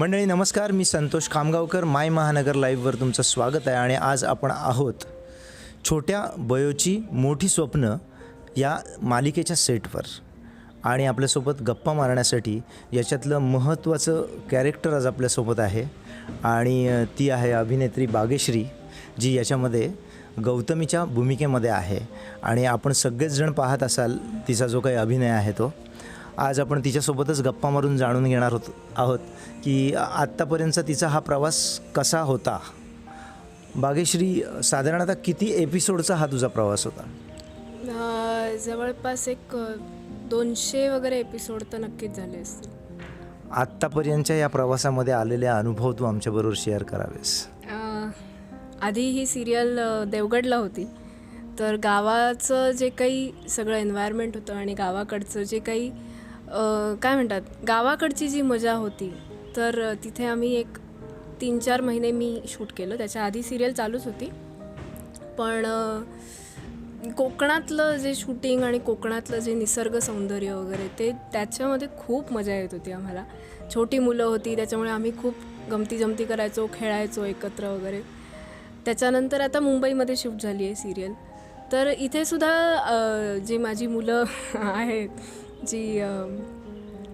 मंडळी नमस्कार. मी संतोष खामगावकर माय महानगर लाईव्हवर तुमचं स्वागत आहे आणि आज आपण आहोत छोट्या बयोची मोठी स्वप्न या मालिकेच्या सेटवर आणि आपल्यासोबत गप्पा मारण्यासाठी याच्यातलं महत्त्वाचं कॅरेक्टर आज आपल्यासोबत आहे आणि ती आहे अभिनेत्री बागेश्री जी याच्यामध्ये गौतमीच्या भूमिकेमध्ये आहे. आणि आपण सगळेच जण पाहत असाल तिचा जो काही अभिनय आहे तो. आज आपण तिच्यासोबतच गप्पा मारून जाणून घेणार होत आहोत की आत्तापर्यंतचा तिचा हा प्रवास कसा होता? बागेश्री साधारणतः किती एपिसोडचा हा तुझा प्रवास होता? जवळपास एक दोनशे वगैरे एपिसोड तर नक्कीच झाले असतील. आत्तापर्यंतच्या या प्रवासामध्ये आलेले अनुभव तू आमच्याबरोबर शेअर करावेस. आधी ही सिरियल देवगडला होती. तर गावाचं जे काही सगळं एन्व्हायरमेंट होतं आणि गावाकडचं जे काही काय म्हणतात गावाकडची जी मजा होती तर तिथे आम्ही एक तीन चार महिने मी शूट केलं. त्याच्या आधी सिरियल चालूच होती. पण कोकणातलं जे शूटिंग आणि कोकणातलं जे निसर्ग सौंदर्य वगैरे ते त्याच्यामध्ये खूप मजा येत होती आम्हाला. छोटी मुलं होती त्याच्यामुळे आम्ही खूप गमती जमती करायचो खेळायचो एकत्र वगैरे. त्याच्यानंतर आता मुंबईमध्ये शिफ्ट झाली आहे सिरियल. तर इथे सुद्धा जी माझी मुलं आहेत जी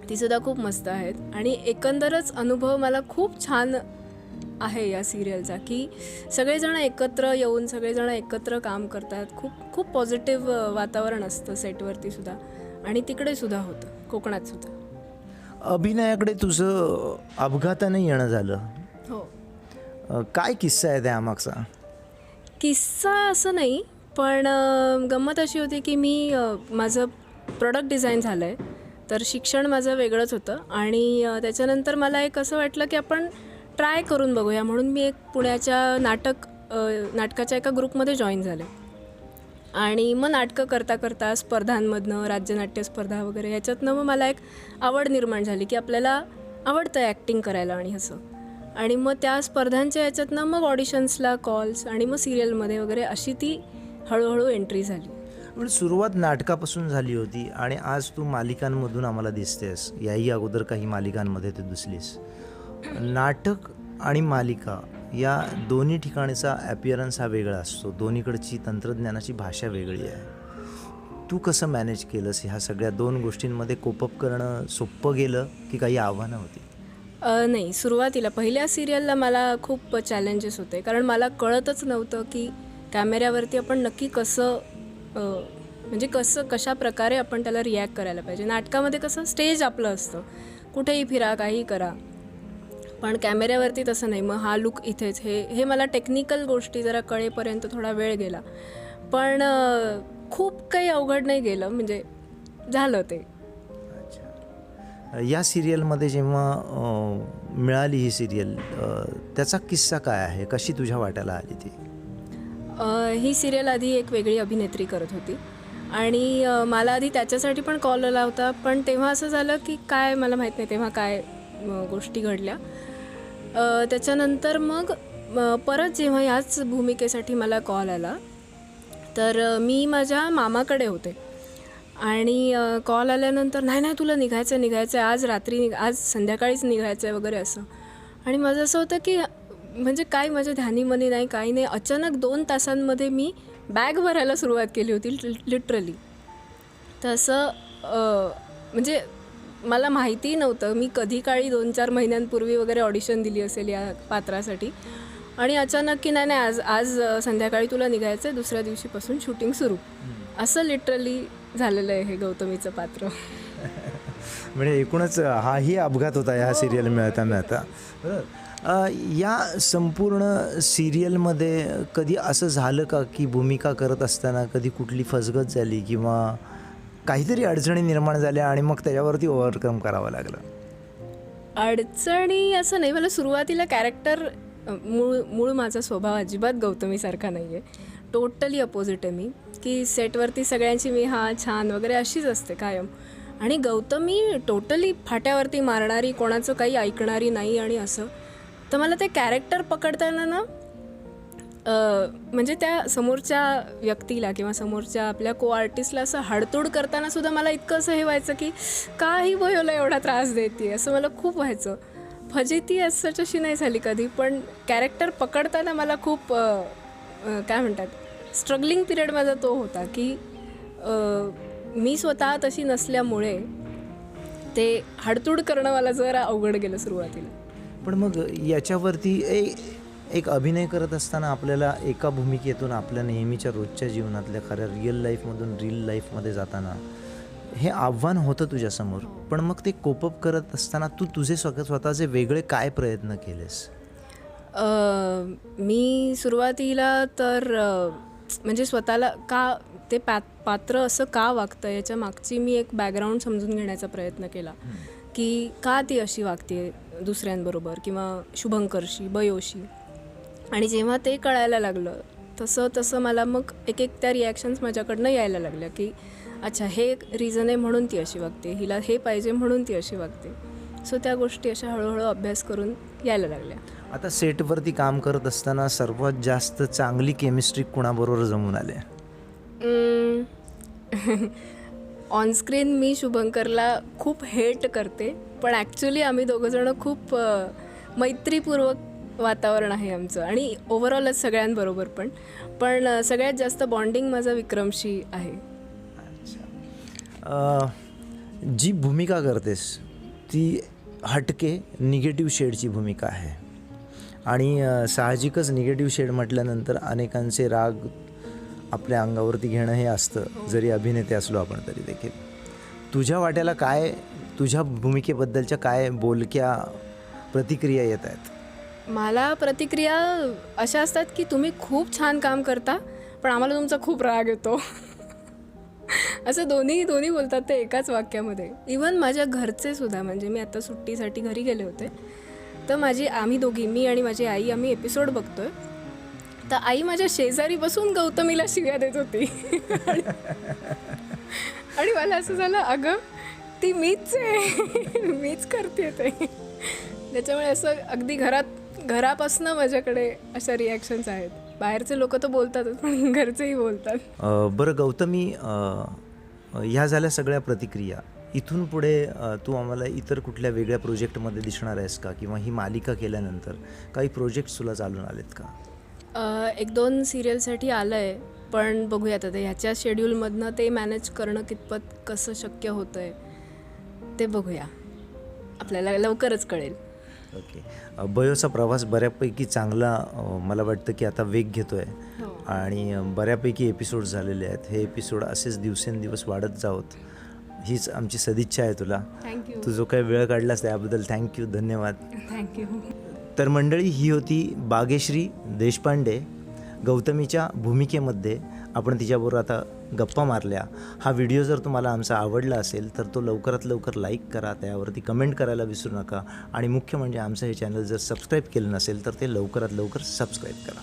तीसुद्धा खूप मस्त आहेत. आणि एकंदरच अनुभव मला खूप छान आहे या सिरियलचा की सगळेजण एकत्र येऊन सगळेजण एकत्र काम करतात. खूप खूप पॉझिटिव्ह वातावरण असतं सेटवरती सुद्धा. आणि तिकडे सुद्धा होतं कोकणात सुद्धा. अभिनयाकडे तुझं अपघाताने येणं झालं. हो. काय किस्सा आहे त्या मागचा किस्सा असं नाही पण गंमत अशी होती की मी माझं प्रोडक्ट डिझाईन झालं आहे तर शिक्षण माझं वेगळंच होतं. आणि त्याच्यानंतर मला एक असं वाटलं की आपण ट्राय करून बघूया. म्हणून मी एक पुण्याच्या नाटक नाटकाच्या एका ग्रुपमध्ये जॉईन झाले. आणि मग नाटकं करता करता स्पर्धांमधनं राज्यनाट्य स्पर्धा वगैरे ह्याच्यातनं मग मला एक आवड निर्माण झाली की आपल्याला आवडतं आहे ॲक्टिंग करायला आणि असं. आणि मग त्या स्पर्धांच्या ह्याच्यातनं मग ऑडिशन्सला कॉल्स आणि मग सिरियलमध्ये वगैरे अशी ती हळूहळू एंट्री झाली. पण सुरुवात नाटकापासून झाली होती आणि आज तू मालिकांमधून आम्हाला दिसतेस. याही अगोदर काही मालिकांमध्ये तू दिसलीस. नाटक आणि मालिका या दोन्ही ठिकाणचा ॲपिअरन्स हा वेगळा असतो. दोन्हीकडची तंत्रज्ञानाची भाषा वेगळी आहे. तू कसं मॅनेज केलंस? ह्या सगळ्या दोन गोष्टींमध्ये कोपअप करणं सोपं गेलं की काही आव्हानं होती? नाही. सुरुवातीला पहिल्या सिरियलला मला खूप चॅलेंजेस होते. कारण मला कळतच नव्हतं की कॅमेऱ्यावरती आपण नक्की कसं म्हणजे कसं कशा प्रकारे आपण त्याला रिॲक्ट करायला पाहिजे. नाटकामध्ये कसं स्टेज आपलं असतं. कुठेही फिरा काही करा. पण कॅमेऱ्यावरती तसं नाही. मग हा लुक इथेच. हे हे मला टेक्निकल गोष्टी जरा कळेपर्यंत थोडा वेळ गेला. पण खूप काही अवघड नाही गेलं. म्हणजे झालं ते. या सिरियलमध्ये जेव्हा मिळाली ही सिरियल त्याचा किस्सा काय आहे? कशी तुझ्या वाट्याला आली ती? ही सिरियल आधी एक वेगळी अभिनेत्री करत होती. आणि मला आधी त्याच्यासाठी पण कॉल आला होता पण तेव्हा असं झालं की काय मला माहीत नाही तेव्हा काय गोष्टी घडल्या. त्याच्यानंतर मग परत जेव्हा याच भूमिकेसाठी मला कॉल आला तर मी माझ्या मामाकडे होते. आणि कॉल आल्यानंतर नाही नाही तुला निघायचं निघायचं आहे आज रात्री निघ आज संध्याकाळीच निघायचं आहे वगैरे असं. आणि माझं असं होतं की म्हणजे काय माझ्या ध्यानीमनी नाही काही नाही. अचानक दोन तासांमध्ये मी बॅग भरायला सुरुवात केली होती लिटरली. तसं म्हणजे मला माहिती नव्हतं. मी कधी काळी दोन चार महिन्यांपूर्वी वगैरे ऑडिशन दिली असेल या पात्रासाठी. आणि अचानक की नाही नाही आज आज संध्याकाळी तुला निघायचं आहे दुसऱ्या दिवशीपासून शूटिंग सुरू. असं लिटरली झालेलं आहे हे गौतमीचं पात्र. म्हणजे एकूणच हाही अपघात होता या सिरियल मिळता मिळता बरं. अ, या संपूर्ण सिरियलमध्ये कधी असं झालं का की भूमिका करत असताना कधी कुठली फसगत झाली किंवा काहीतरी अडचणी निर्माण झाल्या आणि मग त्याच्यावरती ओव्हरकम करावं लागलं? अडचणी असं नाही. मला सुरुवातीला कॅरेक्टर मूळ मूळ माझा स्वभाव अजिबात गौतमीसारखा नाही आहे टोटली अपोजिट आहे मी. की सेटवरती सगळ्यांची मी हा छान वगैरे अशीच असते कायम. आणि गौतमी टोटली फाट्यावरती मारणारी कोणाचं काही ऐकणारी नाही आणि असं. तर मला ते कॅरेक्टर पकडताना ना म्हणजे त्या समोरच्या व्यक्तीला किंवा समोरच्या आपल्या को आर्टिस्टला असं हाडतूड करताना सुद्धा मला इतकं असं हे व्हायचं की काही वयोला एवढा त्रास देते असं मला खूप व्हायचं. फजिती असंच्याशी नाही झाली कधी पण कॅरेक्टर पकडताना मला खूप काय म्हणतात स्ट्रगलिंग पिरियड माझा तो होता की मी स्वतः तशी नसल्यामुळे ते हाडतूड करणं मला जरा अवघड गेलं सुरुवातीला. पण मग याच्यावरती ए एक अभिनय करत असताना आपल्याला एका भूमिकेतून आपल्या नेहमीच्या रोजच्या जीवनातल्या खऱ्या रिअल लाईफमधून रिअल लाईफमध्ये जाताना हे आव्हान होतं तुझ्यासमोर. पण मग ते कोपअप करत असताना तू तुझे स्वतः स्वतःचे वेगळे काय प्रयत्न केलेस? मी सुरुवातीला तर म्हणजे स्वतःला का ते पा पात्र असं का वागतं याच्या मागची मी एक बॅकग्राऊंड समजून घेण्याचा प्रयत्न केला. की का ती अशी वागते दुसऱ्यांबरोबर किंवा शुभंकरशी बयोशी? आणि जेव्हा ते कळायला लागलं तसं तसं मला मग एक एक त्या रिॲक्शन्स माझ्याकडनं यायला लागल्या की अच्छा हे एक रिझन आहे म्हणून ती अशी वागते. हिला हे पाहिजे म्हणून ती अशी वागते. सो त्या गोष्टी अशा हळूहळू अभ्यास करून यायला लागल्या. आता सेटवरती काम करत असताना सर्वात जास्त चांगली केमिस्ट्री कुणाबरोबर जमून आले? ऑनस्क्रीन मी शुभंकरला खूप हेट करते पण ॲक्च्युली आम्ही दोघंजणं खूप मैत्रीपूर्वक वातावरण आहे आमचं आणि ओव्हरऑलच सगळ्यांबरोबर पण. पण सगळ्यात जास्त बॉन्डिंग माझा विक्रमशी आहे. जी भूमिका करतेस ती हटके निगेटिव्ह शेडची भूमिका आहे. आणि साहजिकच निगेटिव्ह शेड म्हटल्यानंतर अनेकांचे राग आपल्या अंगावरती घेणं हे असतं. जरी अभिनेते असलो आपण तरी देखील. तुझ्या वाट्याला काय तुझ्या भूमिकेबद्दलच्या काय बोलक्या प्रतिक्रिया येत आहेत? मला प्रतिक्रिया अशा असतात की तुम्ही खूप छान काम करता पण आम्हाला तुमचा खूप राग येतो. असं दोन्ही दोन्ही बोलतात ते एकाच वाक्यामध्ये. इवन माझ्या घरचे सुद्धा म्हणजे मी आता सुट्टीसाठी घरी गेले होते तर माझी आम्ही दोघी मी आणि माझी आई आम्ही एपिसोड बघतोय. तर आई माझ्या शेजारी बसून गौतमीला शिव्या देत होती. आणि मला असं झालं अगं ती मीच आहे. मीच करते ते. त्याच्यामुळे असं अगदी घरात घरापासनं माझ्याकडे अशा रिॲक्शन्स आहेत. बाहेरचे लोक तर बोलतातच पण घरचेही बोलतात. बरं गौतमी ह्या झाल्या सगळ्या प्रतिक्रिया. इथून पुढे तू आम्हाला इतर कुठल्या वेगळ्या प्रोजेक्टमध्ये दिसणार आहेस का? किंवा ही मालिका केल्यानंतर काही प्रोजेक्ट्स तुला चालून आलेत का? एक दोन सिरियलसाठी आलं आहे पण बघूयात आता. ह्याच्या शेड्यूलमधनं ते मॅनेज करणं कितपत कसं शक्य होतं आहे ते बघूया. आपल्याला लवकरच कळेल. ओके. अ, बयोचा प्रवास बऱ्यापैकी चांगला मला वाटतं की आता वेग घेतो आहे हो. आणि बऱ्यापैकी एपिसोड झालेले आहेत. हे एपिसोड असेच दिवसेंदिवस वाढत जावत. हीच आमची सदिच्छा आहे तुला. थँक्यू तू जो काही वेळ काढलास त्याबद्दल थँक्यू धन्यवाद. थँक्यू तर मंडळी ही होती बागेश्री देशपांडे गौतमीच्या भूमिकेमध्ये. आपण तिच्याबरोबर आता गप्पा मारल्या. हा व्हिडिओ जर तुम्हाला आमचा आवडला असेल तर तो लवकरात लवकर लाईक करा त्यावरती कमेंट करायला विसरू नका. आणि मुख्य म्हणजे आमचं हे चॅनल जर सबस्क्राईब केलं नसेल तर ते लवकरात लवकर सबस्क्राईब करा.